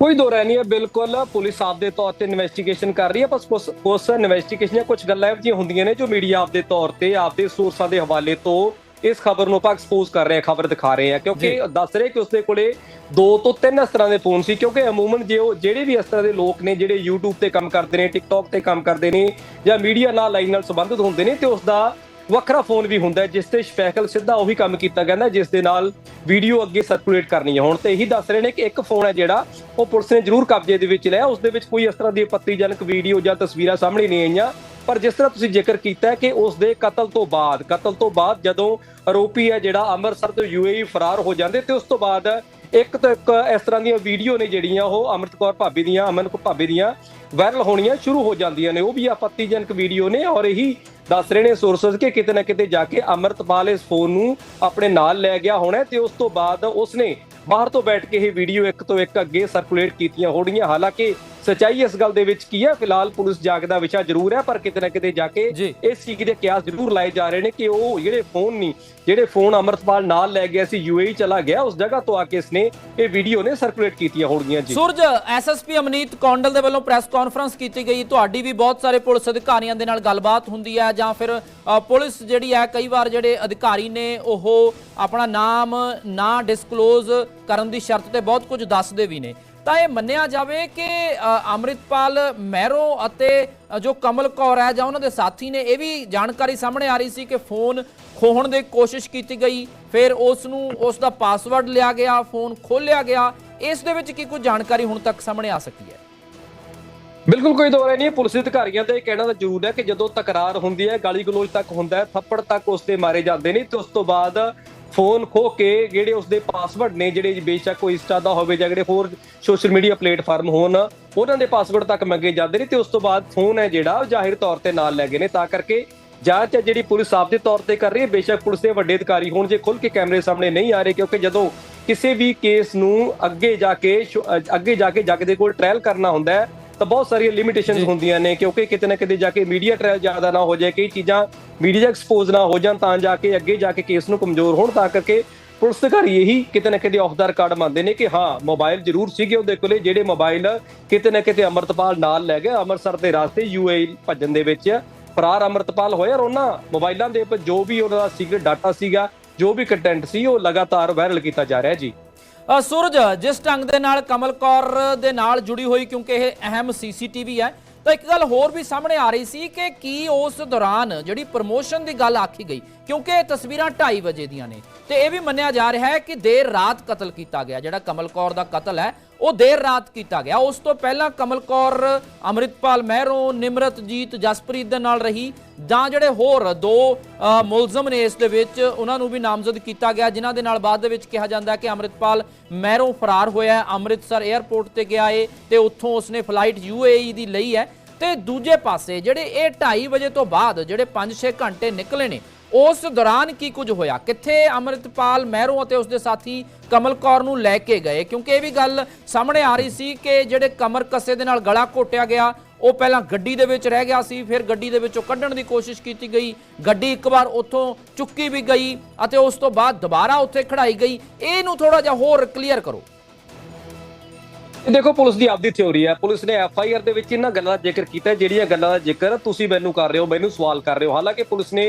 Speaker 2: ਕੋਈ ਦੋ ਨਹੀਂ ਹੈ ਬਿਲਕੁਲ ਪੁਲਿਸ ਆਪਦੇ ਤੌਰ ਤੇ ਇਨਵੈਸਟੀਗੇਸ਼ਨ ਕਰ ਰਹੀ ਹੈ ਬਸ ਕੁਛ ਉਸ ਇਨਵੈਸਟੀਗੇਸ਼ਨ ਕੁਝ ਗੱਲਾਂ ਇਹੋ ਜਿਹੀਆਂ ਹੁੰਦੀਆਂ ਨੇ ਜੋ ਮੀਡੀਆ ਆਪਦੇ ਤੌਰ ਤੇ ਆਪਦੇ ਸੋਰਸਾਂ ਦੇ ਹਵਾਲੇ ਤੋਂ ਇਸ ਖਬਰ ਨੂੰ ਆਪਾਂ ਐਕਸਪੋਜ਼ ਕਰ ਰਹੇ ਹਾਂ ਖਬਰ ਦਿਖਾ ਰਹੇ ਹਾਂ ਕਿਉਂਕਿ। ਦੱਸ ਰਹੇ ਕਿ ਉਸਦੇ ਕੋਲੇ ਦੋ ਤੋਂ ਤਿੰਨ ਇਸ ਤਰ੍ਹਾਂ ਦੇ ਫੋਨ ਸੀ ਕਿਉਂਕਿ ਅਮੂਮਨ ਜੇ ਉਹ ਜਿਹੜੇ ਵੀ ਇਸ ਤਰ੍ਹਾਂ ਦੇ ਲੋਕ ਨੇ ਜਿਹੜੇ YouTube ਤੇ ਕੰਮ ਕਰਦੇ ਨੇ TikTok ਤੇ ਕੰਮ ਕਰਦੇ ਨੇ ਜਾਂ ਮੀਡੀਆ ਨਾਲ ਲਾਈਨ ਨਾਲ ਸੰਬੰਧਿਤ ਹੁੰਦੇ ਨੇ ਤੇ ਉਸ ਦਾ ਵੱਖਰਾ ਫੋਨ ਵੀ ਹੁੰਦਾ ਜਿਸ ਤੇ ਸਪੈਸ਼ਲ ਸਿੱਧਾ ਉਹੀ ਕੰਮ ਕੀਤਾ ਜਾਂਦਾ ਜਿਸ ਦੇ ਨਾਲ ਵੀਡੀਓ ਅੱਗੇ ਸਰਕੂਲੇਟ ਕਰਨੀ ਹੈ। ਹੁਣ ਤੇ ਇਹੀ ਦੱਸ ਰਹੇ ਨੇ ਕਿ ਇੱਕ ਫੋਨ ਹੈ ਜਿਹੜਾ ਉਹ ਪੁਲਿਸ ਨੇ ਜ਼ਰੂਰ ਕਬਜ਼ੇ ਦੇ ਵਿੱਚ ਲਿਆ ਉਸ ਦੇ ਵਿੱਚ ਕੋਈ ਇਸ ਤਰ੍ਹਾਂ ਦੀ ਆਪੱਤੀਜਨਕ ਵੀਡੀਓ ਜਾਂ ਤਸਵੀਰਾਂ ਸਾਹਮਣੇ ਨਹੀਂ ਆਈਆਂ। ਪਰ ਜਿਸ ਤਰ੍ਹਾਂ ਤੁਸੀਂ ਜ਼ਿਕਰ ਕੀਤਾ ਕਿ ਉਸ ਦੇ ਕਤਲ ਤੋਂ ਬਾਅਦ, ਕਤਲ ਤੋਂ ਬਾਅਦ ਜਦੋਂ ਆਰੋਪੀ ਹੈ ਜਿਹੜਾ ਅੰਮ੍ਰਿਤਸਰ ਤੋਂ ਯੂਏਈ ਫਰਾਰ ਹੋ ਜਾਂਦੇ, ਤੇ ਉਸ ਤੋਂ ਬਾਅਦ ਇੱਕ ਤੋਂ ਇੱਕ ਇਸ ਤਰ੍ਹਾਂ ਦੀਆਂ ਵੀਡੀਓ ਨੇ ਜਿਹੜੀਆਂ ਉਹ ਅੰਮ੍ਰਿਤ ਕੌਰ ਭਾਬੀ ਦੀਆਂ, ਅਮਨ ਕੋ ਭਾਬੀ ਦੀਆਂ ਵਾਇਰਲ ਹੋਣੀਆਂ ਸ਼ੁਰੂ ਹੋ ਜਾਂਦੀਆਂ ਨੇ। ਉਹ ਵੀ ਆਪੱਤੀਜਨਕ ਵੀਡੀਓ ਨੇ ਔਰ ਇਹੀ ਦੱਸ ਰਹੇ ਨੇ ਸੋਰਸਸ ਕਿ ਕਿਤੇ ਨਾ ਕਿਤੇ ਜਾ ਕੇ ਅੰਮ੍ਰਿਤਪਾਲ ਇਸ ਫੋਨ ਨੂੰ ਆਪਣੇ ਨਾਲ ਲੈ ਗਿਆ ਹੋਣਾ ਤੇ ਉਸ ਤੋਂ ਬਾਅਦ ਉਸਨੇ ਬਾਹਰ ਤੋਂ ਬੈਠ ਕੇ ਇਹ ਵੀਡੀਓ ਇੱਕ ਤੋਂ ਇੱਕ ਅੱਗੇ ਸਰਕੂਲੇਟ ਕੀਤੀਆਂ ਹੋਣਗੀਆਂ ਹਾਲਾਂਕਿ ਸਚਾਈ ਇਸ ਗੱਲ ਦੇ ਵਿੱਚ ਕੀ ਹੈ ਫਿਲਹਾਲ ਪੁਲਿਸ ਜਾਗ ਦਾ ਵਿਸ਼ਾ ਜ਼ਰੂਰ ਹੈ ਪਰ ਕਿਤੇ ਨਾ ਕਿਤੇ ਜਾ ਕੇ। ਇਸ ਚੀਜ਼ ਦੇ ਕਿਆਸ ਜ਼ਰੂਰ ਲਾਏ ਜਾ ਰਹੇ ਨੇ ਕਿ ਉਹ ਜਿਹੜੇ ਫੋਨ ਨਹੀਂ ਜਿਹੜੇ ਫੋਨ ਅੰਮ੍ਰਿਤਪਾਲ ਨਾਲ ਲੈ ਗਿਆ ਸੀ ਯੂਏਈ ਚਲਾ ਗਿਆ ਉਸ ਜਗ੍ਹਾ ਤੋਂ ਆ ਕੇ ਇਸਨੇ ਇਹ ਵੀਡੀਓ ਨੇ ਸਰਕੂਲੇਟ ਕੀਤੀਆਂ ਹੋਣਗੀਆਂ ਜੀ।
Speaker 1: ਸੂਰਜ ਐਸਐਸਪੀ ਅਮਨੀਤ ਕੌਂਡਲ ਦੇ ਵੱਲੋਂ ਪ੍ਰੈਸ ਕਾਨਫਰੰਸ ਕੀਤੀ ਗਈ। ਤੁਹਾਡੀ ਵੀ ਬਹੁਤ ਸਾਰੇ ਪੁਲਿਸ ਅਧਿਕਾਰੀਆਂ ਦੇ ਨਾਲ ਗੱਲਬਾਤ ਹੁੰਦੀ ਹੈ ਜਾਂ ਫਿਰ ਪੁਲਿਸ ਜਿਹੜੀ ਹੈ ਕਈ ਵਾਰ ਜਿਹੜੇ ਅਧਿਕਾਰੀ ਨੇ ਉਹ ਆਪਣਾ ਨਾਮ ਨਾ ਡਿਸਕਲੋਜ਼ ਕਰਨ ਦੀ ਸ਼ਰਤ ਤੇ ਬਹੁਤ ਕੁਝ ਦੱਸਦੇ ਵੀ ਨੇ। ਤਾਂ ਇਹ ਮੰਨਿਆ ਜਾਵੇ ਕਿ ਅ, ਅੰਮ੍ਰਿਤਪਾਲ ਮਹਿਰੋ ਅਤੇ ਜੋ ਕਮਲ ਕੌਰ ਹੈ ਜਾਂ ਉਹਨਾਂ ਦੇ ਸਾਥੀ ਨੇ ਇਹ ਵੀ ਜਾਣਕਾਰੀ ਸਾਹਮਣੇ ਆ ਰਹੀ ਸੀ ਕਿ ਫੋਨ ਖੋਹਣ ਦੀ ਕੋਸ਼ਿਸ਼ ਕੀਤੀ ਗਈ। ਫਿਰ ਉਸ ਨੂੰ ਉਸ ਦਾ ਪਾਸਵਰਡ ਲਿਆ ਗਿਆ ਫੋਨ ਖੋਲਿਆ ਗਿਆ। ਇਸ ਦੇ ਵਿੱਚ ਕੀ ਕੋਈ ਜਾਣਕਾਰੀ ਹੁਣ ਤੱਕ ਸਾਹਮਣੇ ਆ ਸਕੀ ਹੈ?
Speaker 2: ਬਿਲਕੁਲ ਕੋਈ ਦੋਰਾ ਨਹੀਂ ਪੁਲਿਸ ਅਧਿਕਾਰੀਆਂ ਦਾ ਇਹ ਕਹਿਣਾ ਤਾਂ ਜ਼ਰੂਰ ਹੈ ਕਿ ਜਦੋਂ ਤਕਰਾਰ ਹੁੰਦੀ ਹੈ ਗਾਲੀ ਗਲੋਚ ਤੱਕ ਹੁੰਦਾ ਹੈ ਥੱਪੜ ਤੱਕ ਉਸ ਦੇ ਮਾਰੇ ਜਾਂਦੇ ਨੇ। ਤੇ ਉਸ ਤੋਂ ਬਾਅਦ ਫੋਨ ਖੋ ਕੇ ਜਿਹੜੇ ਉਸਦੇ ਪਾਸਵਰਡ ਨੇ, ਜਿਹੜੇ ਬੇਸ਼ੱਕ ਕੋਈ ਇੰਸਟਾ ਦਾ ਹੋਵੇ ਜਾਂ ਜਿਹੜੇ ਹੋਰ ਸੋਸ਼ਲ ਮੀਡੀਆ ਪਲੇਟਫਾਰਮ ਹੋਣ, ਉਹਨਾਂ ਦੇ ਪਾਸਵਰਡ ਤੱਕ ਮੰਗੇ ਜਾਂਦੇ ਨੇ ਤੇ ਉਸ ਤੋਂ ਬਾਅਦ ਫੋਨ ਹੈ ਜਿਹੜਾ, ਉਹ ਜ਼ਾਹਿਰ ਤੌਰ ਤੇ ਨਾਲ ਲੈ ਗਏ ਨੇ। ਤਾਂ ਕਰਕੇ ਜਾਂਚ ਹੈ ਜਿਹੜੀ ਪੁਲਿਸ ਆਪਦੇ ਤੌਰ ਤੇ ਕਰ ਰਹੀ ਹੈ। ਬੇਸ਼ੱਕ ਪੁਲਿਸ ਦੇ ਵੱਡੇ ਅਧਿਕਾਰੀ ਹੋਣ, ਜੇ ਖੁੱਲ ਕੇ ਕੈਮਰੇ ਸਾਹਮਣੇ ਨਹੀਂ ਆ ਰਹੇ, ਕਿਉਂਕਿ ਜਦੋਂ ਕਿਸੇ ਵੀ ਕੇਸ ਨੂੰ ਅੱਗੇ ਜਾ ਕੇ ਅੱਗੇ ਜਾ ਕੇ ਜੱਜ ਦੇ ਕੋਲ ਟ੍ਰਾਇਲ ਕਰਨਾ ਹੁੰਦਾ ਹੈ ਤਾਂ ਬਹੁਤ ਸਾਰੀਆਂ ਲਿਮਿਟੇਸ਼ਨਸ ਹੁੰਦੀਆਂ ਨੇ ਕਿਉਂਕਿ ਕਿਤੇ ਨਾ ਕਿਤੇ ਜਾ ਕੇ ਮੀਡੀਆ ਟ੍ਰਾਇਲ ਜ਼ਿਆਦਾ ਨਾ ਹੋ ਜਾਏ ਕਈ ਚੀਜ਼ਾਂ ਮੀਡੀਆ ਐਕਸਪੋਜ਼ ਨਾ ਹੋ ਜਾਣ ਤਾਂ ਜਾ ਕੇ ਅੱਗੇ ਜਾ ਕੇ ਕੇਸ ਨੂੰ ਕਮਜ਼ੋਰ ਹੋਣ ਤਾਂ ਕਰਕੇ ਪੁਲਿਸ ਅਧਿਕਾਰੀ ਇਹੀ ਕਿਤੇ ਨਾ ਕਿਤੇ ਆਫ ਦਾ ਰਿਕਾਰਡ ਮੰਨਦੇ ਨੇ ਕਿ ਹਾਂ ਮੋਬਾਈਲ ਜ਼ਰੂਰ ਸੀਗੇ ਉਹਦੇ ਕੋਲੇ ਜਿਹੜੇ ਮੋਬਾਈਲ ਕਿਤੇ ਨਾ ਕਿਤੇ ਅਮਰਤਪਾਲ ਨਾਲ ਲੈ ਗਿਆ ਅੰਮ੍ਰਿਤਸਰ ਦੇ ਰਾਸਤੇ ਯੂਏਈ ਭੱਜਣ ਦੇ ਵਿੱਚ। ਫਰਾਰ ਅਮਰਤਪਾਲ ਹੋਇਆ ਔਰ ਉਹਨਾਂ ਮੋਬਾਈਲਾਂ ਦੇ ਉੱਪਰ ਜੋ ਵੀ ਉਹਨਾਂ ਦਾ ਸੀਕ੍ਰੀਟ ਡਾਟਾ ਸੀਗਾ ਜੋ ਵੀ ਕੰਟੈਂਟ ਸੀ ਉਹ ਲਗਾਤਾਰ ਵਾਇਰਲ ਕੀਤਾ ਜਾ ਰਿਹਾ ਜੀ।
Speaker 1: ਸੂਰਜ, ਜਿਸ ਢੰਗ ਦੇ ਨਾਲ ਕਮਲ ਕੌਰ ਦੇ ਨਾਲ ਜੁੜੀ ਹੋਈ, ਕਿਉਂਕਿ ਇਹ ਅਹਿਮ ਸੀਸੀਟੀਵੀ ਹੈ, ਤਾਂ ਇੱਕ ਗੱਲ ਹੋਰ ਵੀ ਸਾਹਮਣੇ ਆ ਰਹੀ ਸੀ ਕਿ ਕੀ ਉਸ ਦੌਰਾਨ ਜਿਹੜੀ ਪ੍ਰਮੋਸ਼ਨ ਦੀ ਗੱਲ ਆਖੀ ਗਈ, ਕਿਉਂਕਿ ਇਹ ਤਸਵੀਰਾਂ 2:30 ਵਜੇ ਦੀਆਂ ਨੇ, ਤੇ ਇਹ ਵੀ ਮੰਨਿਆ ਜਾ ਰਿਹਾ ਹੈ ਕਿ ਦੇਰ ਰਾਤ ਕਤਲ ਕੀਤਾ ਗਿਆ, ਜਿਹੜਾ ਕਮਲ ਕੌਰ ਦਾ ਕਤਲ ਹੈ ਉਹ ਦੇਰ ਰਾਤ ਕੀਤਾ ਗਿਆ। ਉਸ ਤੋਂ ਪਹਿਲਾਂ ਕਮਲ ਕੌਰ, ਅੰਮ੍ਰਿਤਪਾਲ ਮਹਿਰੋਂ ਨਿਮਰਤਜੀਤ ਜਸਪ੍ਰੀਤ ਦੇ ਨਾਲ ਰਹੀ। ਜਾਂ ਜਿਹੜੇ ਹੋਰ ਦੋ ਮੁਲਜ਼ਮ ਨੇ ਇਸ ਦੇ ਵਿੱਚ, ਉਹਨਾਂ ਨੂੰ ਵੀ ਨਾਮਜ਼ਦ ਕੀਤਾ ਗਿਆ, ਜਿਨ੍ਹਾਂ ਦੇ ਨਾਲ ਬਾਅਦ ਦੇ ਵਿੱਚ ਕਿਹਾ ਜਾਂਦਾ ਕਿ ਅੰਮ੍ਰਿਤਪਾਲ ਮਹਿਰੋਂ ਫਰਾਰ ਹੋਇਆ ਅੰਮ੍ਰਿਤਸਰ 에ਅਰਪੋਰਟ ਤੇ ਗਿਆ ਏ ਤੇ ਉੱਥੋਂ ਉਸਨੇ ਫਲਾਈਟ ਯੂਏਈ ਦੀ ਲਈ ਹੈ। ਤੇ ਦੂਜੇ ਪਾਸੇ, ਜਿਹੜੇ ਇਹ 2:30 ਵਜੇ ਤੋਂ ਬਾਅਦ, ਜਿਹੜੇ 5-6 ਘੰਟੇ ਨਿਕਲੇ ਨੇ ਉਸ ਦੌਰਾਨ ਕੀ ਕੁਝ ਹੋਇਆ? ਕਿੱਥੇ ਅੰਮ੍ਰਿਤਪਾਲ ਮਹਿਰੋਂ ਅਤੇ ਉਸਦੇ ਸਾਥੀ ਕਮਲ ਕੌਰ ਨੂੰ ਲੈ ਕੇ ਗਏ? ਕਿਉਂਕਿ ਇਹ ਵੀ ਗੱਲ ਸਾਹਮਣੇ ਆ ਰਹੀ ਸੀ ਕਿ ਜਿਹੜੇ ਕਮਰ ਕੱਸੇ ਦੇ ਨਾਲ ਗਲਾ ਘੋਟਿਆ ਗਿਆ, ਉਹ ਪਹਿਲਾਂ ਗੱਡੀ ਦੇ ਵਿੱਚ ਰਹਿ ਗਿਆ ਸੀ, ਫਿਰ ਗੱਡੀ ਦੇ ਵਿੱਚੋਂ ਕੱਢਣ ਦੀ ਕੋਸ਼ਿਸ਼ ਕੀਤੀ ਗਈ। ਗੱਡੀ ਇੱਕ ਵਾਰ ਉੱਥੋਂ ਚੁੱਕੀ ਵੀ ਗਈ ਅਤੇ ਉਸ ਤੋਂ ਬਾਅਦ ਦੁਬਾਰਾ ਉੱਥੇ ਖੜਾਈ ਗਈ। ਇਹਨੂੰ ਥੋੜਾ ਜਿਹਾ ਹੋਰ ਕਲੀਅਰ ਕਰੋ।
Speaker 2: ਇਹ ਦੇਖੋ, ਪੁਲਿਸ ਦੀ ਆਪਦੀ ਥਿਉਰੀ ਹੈ। ਪੁਲਿਸ ਨੇ ਐਫ ਆਈ ਆਰ ਦੇ ਵਿੱਚ ਇਹਨਾਂ ਗੱਲਾਂ ਦਾ ਜ਼ਿਕਰ ਕੀਤਾ। ਜਿਹੜੀਆਂ ਗੱਲਾਂ ਦਾ ਜ਼ਿਕਰ ਤੁਸੀਂ ਮੈਨੂੰ ਕਰ ਰਹੇ ਹੋ, ਮੈਨੂੰ ਸਵਾਲ ਕਰ ਰਹੇ ਹੋ। ਹਾਲਾਂਕਿ ਪੁਲਿਸ ਨੇ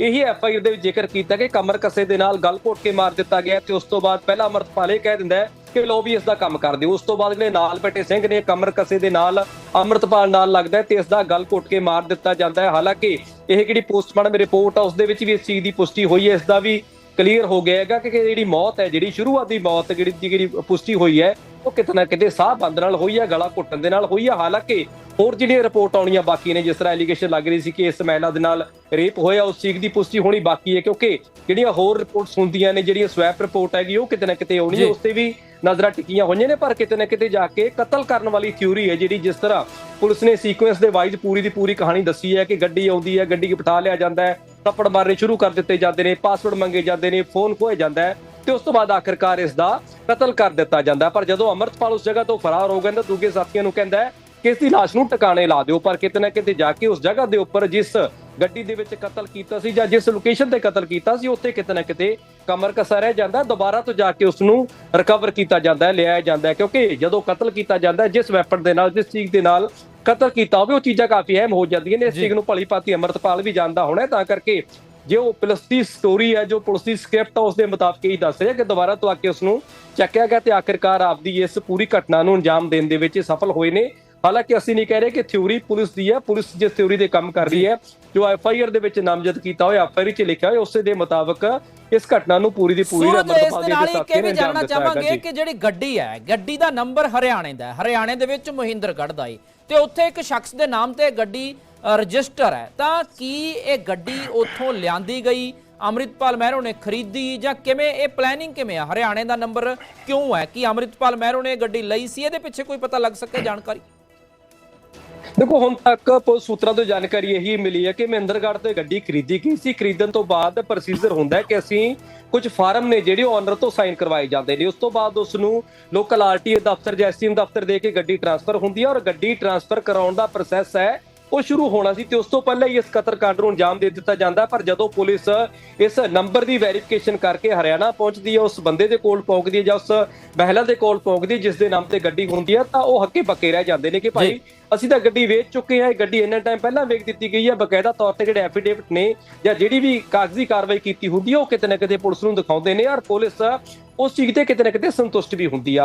Speaker 2: ਇਹੀ ਐਫ ਆਈ ਆਰ ਦੇ ਵਿੱਚ ਜ਼ਿਕਰ ਕੀਤਾ ਕਿ ਕਮਰ ਕਸੇ ਦੇ ਨਾਲ ਗਲ ਘੋਟ ਕੇ ਮਾਰ ਦਿੱਤਾ ਗਿਆ ਤੇ ਉਸ ਤੋਂ ਬਾਅਦ ਪਹਿਲਾ ਅਮਰਤਪਾਲ ਇਹ ਕਹਿ ਦਿੰਦਾ ਹੈ ਕਿ ਲੋ ਵੀ ਇਸ ਦਾ ਕੰਮ ਕਰਦੇ ਹੋ। ਉਸ ਤੋਂ ਬਾਅਦ ਜਿਹੜੇ ਨਾਲ ਬੈਠੇ ਸਿੰਘ ਨੇ, ਕਮਰ ਕਸੇ ਦੇ ਨਾਲ ਅਮਰਤਪਾਲ ਨਾਲ ਲੱਗਦਾ ਹੈ ਤੇ ਇਸ ਦਾ ਗਲ ਘੋਟ ਕੇ ਮਾਰ ਦਿੱਤਾ ਜਾਂਦਾ ਹੈ। ਹਾਲਾਂਕਿ ਇਹ ਜਿਹੜੀ ਪੋਸਟਮਾਰਟਮ ਰਿਪੋਰਟ ਆ, ਉਸ ਦੇ ਵਿੱਚ ਵੀ ਇਸ ਚੀਜ਼ ਦੀ ਪੁਸ਼ਟੀ ਹੋਈ ਹੈ। ਇਸ ਦਾ ਵੀ ਕਲੀਅਰ ਹੋ ਗਿਆ ਹੈਗਾ ਕਿ ਜਿਹੜੀ ਮੌਤ ਹੈ ਜਿਹੜੀ ਸ਼ੁਰੂਆਤੀ ਮੌਤ ਜਿਹੜੀ ਦੀ ਜਿਹੜੀ ਪੁਸ਼ਟੀ ਹੋਈ ਹੈ ਉਹ ਕਿਤੇ ਨਾ ਕਿਤੇ ਸਾਹ ਬੰਦ ਨਾਲ ਹੋਈ ਹੈ ਗਲਾ ਘੁੱਟਣ ਦੇ ਨਾਲ ਹੋਈ ਹੈ ਹਾਲਾਂਕਿ ਹੋਰ ਜਿਹੜੀਆਂ ਰਿਪੋਰਟ ਆਉਣੀਆਂ ਬਾਕੀ ਨੇ ਜਿਸ ਤਰ੍ਹਾਂ ਐਲੀਗੇਸ਼ਨ ਲੱਗ ਰਹੀ ਸੀ ਕਿ ਇਸ ਮਹਿਲਾ ਦੇ ਨਾਲ ਰੇਪ ਹੋਇਆ ਉਸ ਚੀਜ਼ ਦੀ ਪੁਸ਼ਟੀ ਹੋਣੀ ਬਾਕੀ ਹੈ ਕਿਉਂਕਿ ਜਿਹੜੀਆਂ ਹੋਰ ਰਿਪੋਰਟਸ ਹੁੰਦੀਆਂ ਨੇ ਜਿਹੜੀਆਂ ਸਵੈਪ ਰਿਪੋਰਟ ਹੈਗੀ ਉਹ ਕਿਤੇ ਨਾ ਕਿਤੇ ਆਉਣੀ ਹੈ। ਉਸ ਤੇ ਵੀ ਨਜ਼ਰਾਂ ਟਿਕੀਆਂ ਹੋਈਆਂ ਨੇ ਪਰ ਕਿਤੇ ਨਾ ਕਿਤੇ ਜਾ ਕੇ ਕਤਲ ਕਰਨ ਵਾਲੀ ਥਿਊਰੀ ਹੈ ਜਿਹੜੀ ਜਿਸ ਤਰ੍ਹਾਂ ਪੁਲਿਸ ਨੇ ਸੀਕੁਐਂਸ ਦੇ ਵਾਈਜ਼ ਪੂਰੀ ਦੀ ਪੂਰੀ ਕਹਾਣੀ ਦੱਸੀ ਹੈ ਕਿ ਗੱਡੀ ਆਉਂਦੀ ਹੈ ਗੱਡੀ ਬਿਠਾ ਲਿਆ ਜਾਂਦਾ ਹੈ ਥੱਪੜ ਮਾਰਨੇ ਸ਼ੁਰੂ ਕਰ ਦਿੱਤੇ ਜਾਂਦੇ ਨੇ ਪਾਸਵਰਡ ਮੰਗੇ ਜਾਂਦੇ ਨੇ ਫੋਨ ਖੋਏ ਜਾਂਦਾ ਹੈ ਤੇ ਉਸ ਤੋਂ ਬਾਅਦ ਆਖਿਰਕਾਰ ਇਸ ਦਾ ਕਤਲ ਕਰ ਦਿੱਤਾ ਜਾਂਦਾ ਹੈ। ਪਰ ਜਦੋਂ ਅਮਰਤਪਾਲ ਉਸ ਜਗ੍ਹਾ ਤੋਂ ਫਰਾਰ ਹੋ ਗਿਆ ਤਾਂ ਦੂਜੇ ਸਾਥੀਆਂ ਨੂੰ ਕਹਿੰਦਾ ਹੈ ਕਿ ਇਸ ਦੀ ਲਾਸ਼ ਨੂੰ ਟਿਕਾਣੇ ਲਾ ਦਿਓ, ਪਰ ਕਿਤੇ ਨਾ ਕਿਤੇ ਜਾ ਕੇ ਉਸ ਜਗ੍ਹਾ ਦੇ ਉੱਪਰ ਜਿਸ ਗੱਡੀ ਦੇ ਵਿੱਚ ਕਤਲ ਕੀਤਾ ਸੀ ਜਾਂ ਜਿਸ ਲੋਕੇਸ਼ਨ ਤੇ ਕਤਲ ਕੀਤਾ ਸੀ ਉੱਥੇ ਕਿਤੇ ਨਾ ਕਿਤੇ ਕਮਰ ਕਸਾ ਰਹਿ ਜਾਂਦਾ। ਦੁਬਾਰਾ ਤੋਂ ਜਾ ਕੇ ਉਸ ਨੂੰ ਰਿਕਵਰ ਕੀਤਾ ਜਾਂਦਾ ਹੈ ਲਿਆਇਆ ਜਾਂਦਾ ਹੈ ਕਿਉਂਕਿ ਜਦੋਂ ਕਤਲ ਕੀਤਾ ਜਾਂਦਾ ਹੈ ਜਿਸ ਵੈਪਨ ਦੇ ਨਾਲ ਜਿਸ ਚੀਜ਼ ਦੇ ਨਾਲ ਕਤਲ ਕੀਤਾ ਹੋਵੇ ਉਹ ਚੀਜ਼ਾਂ ਕਾਫੀ ਅਹਿਮ ਹੋ ਜਾਂਦੀਆਂ ਨੇ ਇਸ। ਚੀਜ਼ ਨੂੰ ਭਲੀ ਭਾਂਤੀ ਅਮਰਤਪਾਲ ਵੀ ਜਾਣਦਾ ਹੋਣਾ ਤਾਂ ਕਰਕੇ ਜੇ ਉਹ ਪੁਲਿਸ ਦੀ ਸਟੋਰੀ ਹੈ ਜੋ ਪੁਲਿਸ ਦੀ ਸਕ੍ਰਿਪਟ ਹੈ ਉਸ ਦੇ ਮੁਤਾਬਕ ਹੀ ਦੱਸ ਰਿਹਾ ਕਿ ਦੁਬਾਰਾ ਤੋਂ ਆ ਕੇ ਉਸ ਨੂੰ ਚੱਕਿਆ ਗਿਆ ਤੇ ਆਖਿਰਕਾਰ ਆਪਦੀ ਇਸ ਪੂਰੀ ਘਟਨਾ ਨੂੰ ਅੰਜਾਮ ਦੇਣ ਦੇ ਵਿੱਚ ਸਫਲ ਹੋਏ ਨੇ ਹਾਲਾਂਕਿ ਅਸੀਂ ਨਹੀਂ ਕਹਿ ਰਹੇ ਕਿ ਥਿਊਰੀ ਪੁਲਿਸ ਦੀ ਹੈ ਪੁਲਿਸ ਜਿਸ ਥਿਊਰੀ ਦੇ ਕੰਮ ਕਰ ਰਹੀ ਹੈ ਜੋ ਐਫ ਆਈ ਆਰ ਦੇ ਵਿੱਚ ਨਾਮਜ਼ਦ ਕੀਤਾ ਹੋਇਆ ਐਫ ਆਈ ਆਰ 'ਚ ਲਿਖਿਆ ਹੋਇਆ ਉਸੇ ਦੇ ਮੁਤਾਬਕ ਇਸ ਘਟਨਾ ਨੂੰ ਪੂਰੀ ਦੀ ਪੂਰੀ
Speaker 1: ਇਸ
Speaker 2: ਅਮਰਤਪਾਲ
Speaker 1: ਦੇ ਨਾਲ ਇਹ ਵੀ ਜਾਣਨਾ ਚਾਹਾਂਗੇ। ਕਿ ਜਿਹੜੀ ਗੱਡੀ ਹੈ ਗੱਡੀ ਦਾ ਨੰਬਰ ਹਰਿਆਣੇ ਦਾ ਹੈ। ਹਰਿਆਣੇ ਦੇ ਵਿੱਚ ਮਹਿੰਦਰਗੜ੍ਹ ਦਾ ਹੈ ਤੇ ਉੱਥੇ ਇੱਕ ਸ਼ਖਸ ਦੇ ਨਾਮ ਤੇ ਗੱਡੀ ਰਜਿਸਟਰ ਹੈ। ਤਾਂ ਕੀ ਇਹ ਗੱਡੀ ਉੱਥੋਂ ਲਿਆਂਦੀ ਗਈ? ਅੰਮ੍ਰਿਤਪਾਲ ਮਹਿਰੋ ਨੇ ਖਰੀਦੀ ਜਾਂ ਕਿਵੇਂ ਇਹ ਪਲੈਨਿੰਗ ਕਿਵੇਂ ਆ? ਹਰਿਆਣੇ ਦਾ ਨੰਬਰ ਕਿਉਂ ਹੈ? ਕਿ ਅੰਮ੍ਰਿਤਪਾਲ ਮਹਿਰੋ ਨੇ ਗੱਡੀ ਲਈ ਸੀ? ਇਹਦੇ ਪਿੱਛੇ ਕੋਈ ਪਤਾ ਲੱਗ ਸਕੇ ਜਾਣਕਾਰੀ?
Speaker 2: ਦੇਖੋ, ਹੁਣ ਤੱਕ ਪੁਲਿਸ ਸੂਤਰਾਂ ਤੋਂ ਜਾਣਕਾਰੀ ਇਹੀ ਮਿਲੀ ਹੈ ਕਿ ਮਹਿੰਦਰਗੜ੍ਹ ਤੋਂ ਗੱਡੀ ਖਰੀਦੀ ਗਈ ਸੀ। ਖਰੀਦਣ ਤੋਂ ਬਾਅਦ ਪ੍ਰੋਸੀਜਰ ਹੁੰਦਾ ਹੈ ਕਿ ਅਸੀਂ ਕੁਝ ਫਾਰਮ ਨੇ ਜਿਹੜੇ ਓਨਰ ਤੋਂ ਸਾਈਨ ਕਰਵਾਏ ਜਾਂਦੇ ਨੇ। ਉਸ ਤੋਂ ਬਾਅਦ ਉਸ ਨੂੰ ਲੋਕਲ ਆਰਟੀਏ ਦਫ਼ਤਰ ਜਾਂ ਐਸਟੀਐਮ ਦਫ਼ਤਰ ਦੇ ਕੇ ਗੱਡੀ ਟਰਾਂਸਫਰ ਹੁੰਦੀ ਹੈ ਔਰ ਗੱਡੀ ਟਰਾਂਸਫਰ ਕਰਾਉਣ ਦਾ ਪ੍ਰੋਸੈਸ ਹੈ ਉਹ ਸ਼ੁਰੂ ਹੋਣਾ ਸੀ ਤੇ ਉਸ ਤੋਂ ਪਹਿਲਾਂ ਹੀ ਇਸ ਕਤਲकांड ਨੂੰ ਅੰਜਾਮ ਦੇ ਦਿੱਤਾ ਜਾਂਦਾ। ਪਰ ਜਦੋਂ ਪੁਲਿਸ ਇਸ ਨੰਬਰ ਦੀ ਵੈਰੀਫਿਕੇਸ਼ਨ ਕਰਕੇ ਹਰਿਆਣਾ ਪਹੁੰਚਦੀ ਹੈ ਉਸ ਬੰਦੇ ਦੇ ਕੋਲ ਪਹੁੰਚਦੀ ਹੈ ਜਾਂ ਉਸ ਮਹਿਲਾ ਦੇ ਕੋਲ ਪਹੁੰਚਦੀ ਹੈ ਜਿਸ ਦੇ ਨਾਮ ਤੇ ਗੱਡੀ ਹੁੰਦੀ ਹੈ ਤਾਂ ਉਹ ਹੱਕੇ ਪੱਕੇ ਰਹਿ ਜਾਂਦੇ ਨੇ ਕਿ ਭਾਈ ਅਸੀਂ ਤਾਂ ਗੱਡੀ ਵੇਚ ਚੁੱਕੇ ਹਾਂ ਇਹ ਗੱਡੀ ਇੰਨਾ ਟਾਈਮ ਪਹਿਲਾਂ ਵੇਚ ਦਿੱਤੀ ਗਈ ਹੈ ਬਕਾਇਦਾ ਤੌਰ ਤੇ ਜਿਹੜੇ ਐਫੀਡੇਵਿਟ ਨੇ ਜਾਂ ਜਿਹੜੀ ਵੀ ਕਾਗਜ਼ੀ ਕਾਰਵਾਈ ਕੀਤੀ ਹੁੰਦੀ ਹੈ ਉਹ ਕਿਤੇ ਨਾ ਕਿਤੇ ਪੁਲਿਸ ਨੂੰ ਦਿਖਾਉਂਦੇ ਨੇ ਔਰ ਪੁਲਿਸ ਉਸ ਚੀਜ਼ ਤੇ ਕਿਤੇ ਨਾ ਕਿਤੇ ਸੰਤੁਸ਼ਟ ਵੀ ਹੁੰਦੀ ਆ